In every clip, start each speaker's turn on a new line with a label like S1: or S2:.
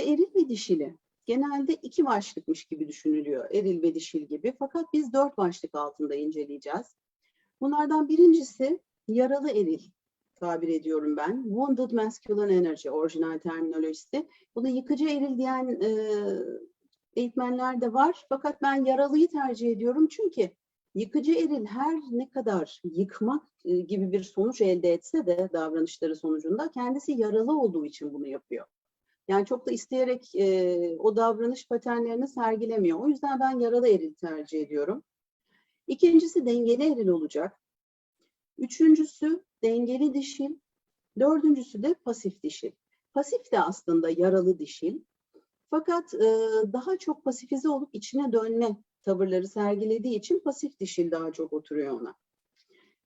S1: Eril ve dişili genelde iki başlıkmış gibi düşünülüyor. Eril ve dişil gibi. Fakat biz dört başlık altında inceleyeceğiz. Bunlardan birincisi yaralı eril tabir ediyorum ben. Wounded Masculine Energy orijinal terminolojisi. Bunu yıkıcı eril diyen e, eğitmenler de var. Fakat ben yaralıyı tercih ediyorum çünkü yıkıcı eril her ne kadar yıkmak e, gibi bir sonuç elde etse de davranışları sonucunda kendisi yaralı olduğu için bunu yapıyor. Yani çok da isteyerek e, o davranış paternlerini sergilemiyor. O yüzden ben yaralı eril tercih ediyorum. İkincisi dengeli eril olacak. Üçüncüsü dengeli dişil. Dördüncüsü de pasif dişil. Pasif de aslında yaralı dişil. Fakat e, daha çok pasifize olup içine dönme tavırları sergilediği için pasif dişil daha çok oturuyor ona.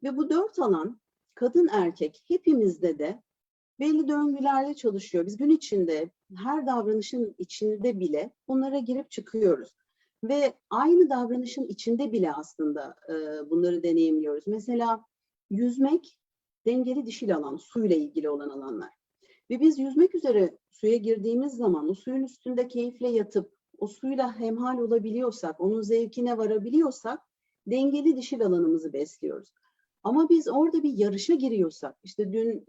S1: Ve bu dört alan kadın erkek hepimizde de belli döngülerle çalışıyor. Biz gün içinde her davranışın içinde bile bunlara girip çıkıyoruz. Ve aynı davranışın içinde bile aslında e, bunları deneyimliyoruz. Mesela yüzmek dengeli dişil alan, suyla ilgili olan alanlar. Ve biz yüzmek üzere suya girdiğimiz zaman o suyun üstünde keyifle yatıp o suyla hemhal olabiliyorsak, onun zevkine varabiliyorsak dengeli dişil alanımızı besliyoruz. Ama biz orada bir yarışa giriyorsak, işte dün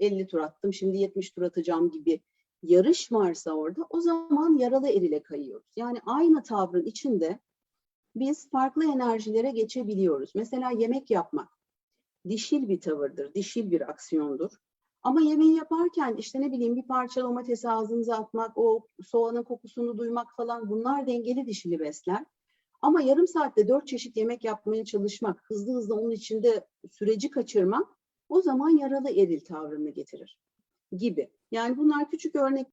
S1: e, 50 tur attım, şimdi 70 tur atacağım gibi yarış varsa orada o zaman yaralı erile kayıyoruz. Yani aynı tavrın içinde biz farklı enerjilere geçebiliyoruz. Mesela yemek yapmak dişil bir tavırdır, dişil bir aksiyondur. Ama yemeği yaparken işte ne bileyim bir parça domatesi ağzınıza atmak, o soğanın kokusunu duymak falan bunlar dengeli dişili besler. Ama yarım saatte dört çeşit yemek yapmaya çalışmak, hızlı hızlı onun içinde süreci kaçırmak o zaman yaralı eril tavrını getirir gibi. Yani bunlar küçük örnek